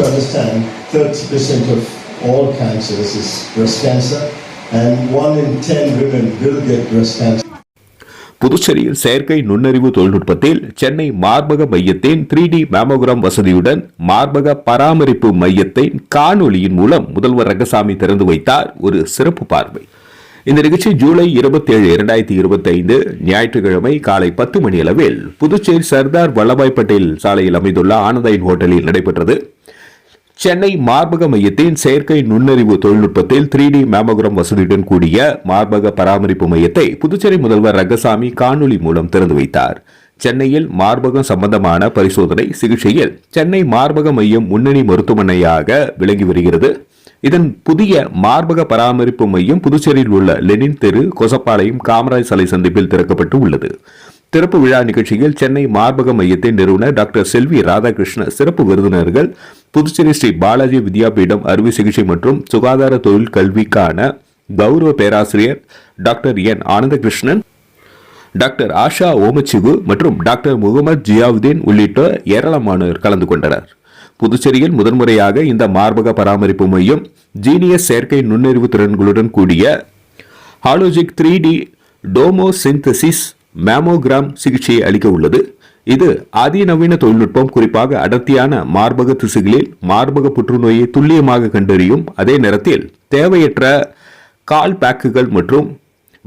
to understand 30% of all cancers is breast cancer, and one in 10 women will get breast cancer. புதுச்சேரியில் செயற்கை நுண்ணறிவு தொழில்நுட்பத்தில் சென்னை மார்பக மையத்தின் த்ரீ டி மேமோகிராம் வசதியுடன் மார்பக பராமரிப்பு மையத்தின் காணொலியின் மூலம் முதல்வர் ரங்கசாமி திறந்து வைத்தார் ஒரு சிறப்பு பார்வை இந்த நிகழ்ச்சி ஜூலை இருபத்தி ஏழு இரண்டாயிரத்தி இருபத்தி ஐந்து ஞாயிற்றுக்கிழமை காலை பத்து மணி அளவில் புதுச்சேரி சர்தார் வல்லபாய் பட்டேல் சாலையில் அமைந்துள்ள ஆனந்தைன் ஹோட்டலில் நடைபெற்றது சென்னை மார்பக மையத்தின் செயற்கை நுண்ணறிவு தொழில்நுட்பத்தில் த்ரீ டி மேமோகிராம் வசதியுடன் கூடிய மார்பக பராமரிப்பு மையத்தை புதுச்சேரி முதல்வர் ரங்கசாமி காணொலி மூலம் திறந்து வைத்தார். சென்னையில் மார்பகம் சம்பந்தமான பரிசோதனை சிகிச்சையில் சென்னை மார்பக மையம் முன்னணி மருத்துவமனையாக விளங்கி வருகிறது. இதன் புதிய மார்பக பராமரிப்பு மையம் புதுச்சேரியில் உள்ள லெனின் தெரு கொசப்பாளையம் காமராஜ் சாலை சந்திப்பில் திறக்கப்பட்டு உள்ளது. திறப்பு விழா நிகழ்ச்சியில் சென்னை மார்பக மையத்தின் நிறுவனர் டாக்டர் செல்வி ராதாகிருஷ்ண சிறப்பு விருந்தினர்கள் புதுச்சேரி ஸ்ரீ பாலாஜி வித்யாபீடம் அறுவை சிகிச்சை மற்றும் சுகாதார தொழில் கல்விக்கான கௌரவ பேராசிரியர் doctor N. Anandakrishnan doctor Asha ஓமச்சிகு மற்றும் டாக்டர் முகமது ஜியாவுதீன் உள்ளிட்ட ஏராளமானோர் கலந்து கொண்டனர். புதுச்சேரியில் முதன்முறையாக இந்த மார்பக பராமரிப்பு மையம் ஜீனியஸ் செயற்கை நுண்ணறிவு திறன்களுடன் கூடிய Hologic three D tomosynthesis mammogram சிகிச்சையை அளிக்க உள்ளது. இது அதிநவீன தொழில்நுட்பம் குறிப்பாக அடர்த்தியான மார்பக திசுகளில் மார்பக புற்றுநோயை துல்லியமாக கண்டறியும். அதே நேரத்தில் தேவையற்ற கால் பேக்குகள் மற்றும்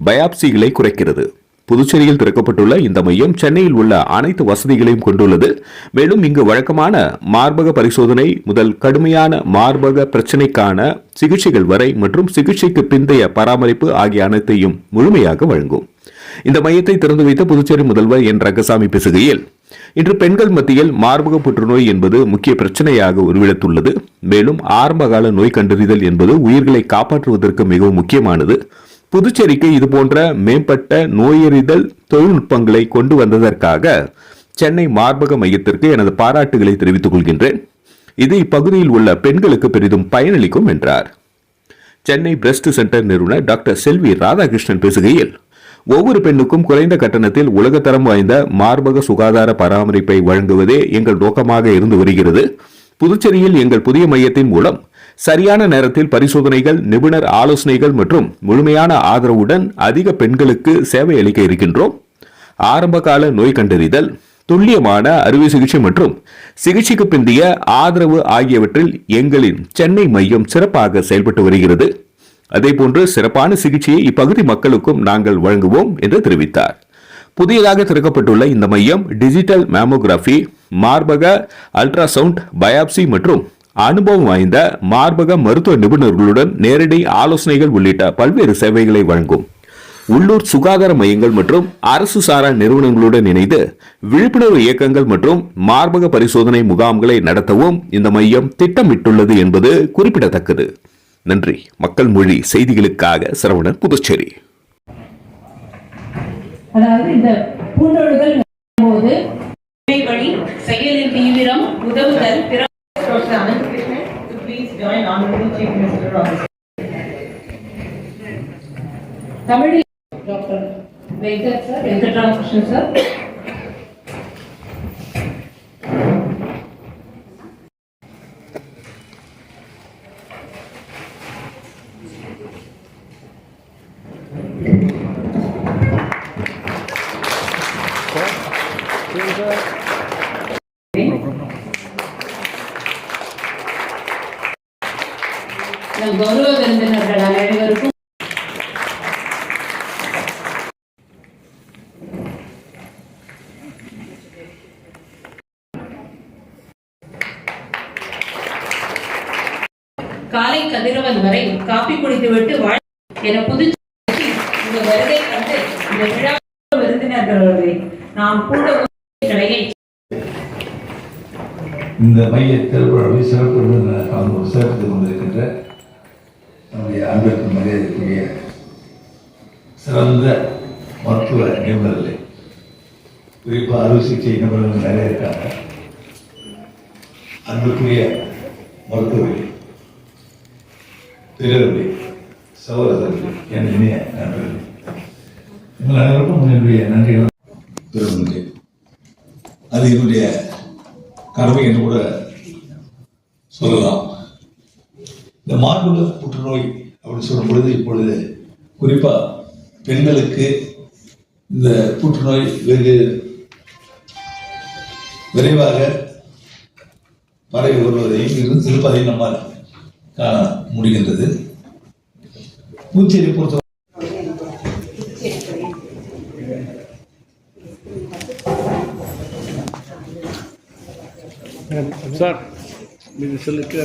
பயாப்சிகளை குறைக்கிறது. புதுச்சேரியில் திறக்கப்பட்டுள்ள இந்த மையம் சென்னையில் உள்ள அனைத்து வசதிகளையும் கொண்டுள்ளது. மேலும் இங்கு வழக்கமான மார்பக பரிசோதனை முதல் கடுமையான மார்பக பிரச்சினைக்கான சிகிச்சைகள் வரை மற்றும் சிகிச்சைக்கு பிந்தைய பராமரிப்பு ஆகிய அனைத்தையும் முழுமையாக வழங்கும். இந்த மையத்தை திறந்து வைத்த புதுச்சேரி முதல்வர் என். ரங்கசாமி பேசுகையில் இன்று பெண்கள் மத்தியில் மார்பக புற்றுநோய் என்பது முக்கிய பிரச்சனையாக உருவெடுத்துள்ளது. மேலும் ஆரம்பகால நோய் கண்டறிதல் என்பது உயிர்களை காப்பாற்றுவதற்கு மிகவும் முக்கியமானது. புதுச்சேரிக்கு இதுபோன்ற மேம்பட்ட நோயறிதல் தொழில்நுட்பங்களை கொண்டு வந்ததற்காக சென்னை மார்பக மையத்திற்கு எனது பாராட்டுகளை தெரிவித்துக் கொள்கின்றேன். இது இப்பகுதியில் உள்ள பெண்களுக்கு பெரிதும் பயனளிக்கும் என்றார். சென்னை பிரஸ்ட் சென்டர் நிறுவனர் டாக்டர் செல்வி ராதாகிருஷ்ணன் பேசுகையில் ஒவ்வொரு பெண்ணுக்கும் குறைந்த கட்டணத்தில் உலகத்தரம் வாய்ந்த மார்பக சுகாதார பராமரிப்பை வழங்குவதே எங்கள் நோக்கமாக இருந்து வருகிறது. புதுச்சேரியில் எங்கள் புதிய மையத்தின் மூலம் சரியான நேரத்தில் பரிசோதனைகள் நிபுணர் ஆலோசனைகள் மற்றும் முழுமையான ஆதரவுடன் அதிக பெண்களுக்கு சேவை அளிக்க இருக்கின்றோம். ஆரம்பகால நோய் கண்டறிதல் துல்லியமான அறுவை சிகிச்சை மற்றும் சிகிச்சைக்கு பிந்தைய ஆதரவு ஆகியவற்றில் எங்களின் சென்னை மையம் சிறப்பாக செயல்பட்டு வருகிறது. அதேபோன்று சிறப்பான சிகிச்சையை இப்பகுதி மக்களுக்கும் நாங்கள் வழங்குவோம் என்று தெரிவித்தார். புதியதாக திறக்கப்பட்டுள்ள இந்த மையம் டிஜிட்டல் மேமோகிராஃபி மார்பக அல்ட்ராசவுண்ட் பயாப்சி மற்றும் அனுபவம் வாய்ந்த மார்பக மருத்துவ நிபுணர்களுடன் நேரடி ஆலோசனைகள் உள்ளிட்ட பல்வேறு சேவைகளை வழங்கும். உள்ளூர் சுகாதார மையங்கள் மற்றும் அரசு சாரா நிறுவனங்களுடன் இணைந்து விழிப்புணர்வு இயக்கங்கள் மற்றும் மார்பக பரிசோதனை முகாம்களை நடத்தவும் இந்த மையம் திட்டமிட்டுள்ளது என்பது குறிப்பிடத்தக்கது. நன்றி. மக்கள் மொழி செய்திகளுக்காக சரவணன் புதுச்சேரி. அதாவது இந்த பூண்டொழுகல் போது வழி செயலின் தீவிரம் உதவுதல் தமிழில் doctor Venkat sir Venkatramakrishnan sir எங்கள் கௌரவ விருந்தினர்கள் அனைவருக்கும் காலை கதிரவன் வரை காப்பி குடித்துவிட்டு வாழ் என புதுச்சேரி இந்த வருகை கண்டு இந்த விழா விருந்தினர்களே நாம் கூட கலையை இந்த மைய திருவிழாவில் சிறப்பு விருந்தினர் கலந்து சிறப்பித்துக் கொண்டிருக்கின்ற நம்முடைய அன்பிற்கு மரியாதைக்குரிய சிறந்த மருத்துவ நிபுணர்கள் குறிப்பாக அறுவை சிகிச்சை நிபுணர்கள் நிறைய இருக்காங்க. அன்புக்குரிய மருத்துவர்கள் பெரியவர்களே சகோதரர்கள் என் இனிய நண்பர்கள் உங்கள் அனைவருக்கும் என்னுடைய நன்றிகள். பெருமில்லை அது என்னுடைய கடமை என்று கூட சொல்லலாம். இந்த மார்பக புற்றுநோய் அப்படின்னு சொல்லும் பொழுது இப்பொழுது குறிப்பாக பெண்களுக்கு இந்த புற்றுநோய் வெகு விரைவாக பரவி வருவதையும் இருந்து இருப்பதையும் நம்மால் காண முடிகின்றது. பூச்சேரி பொறுத்த சார் இது சொல்லிட்டு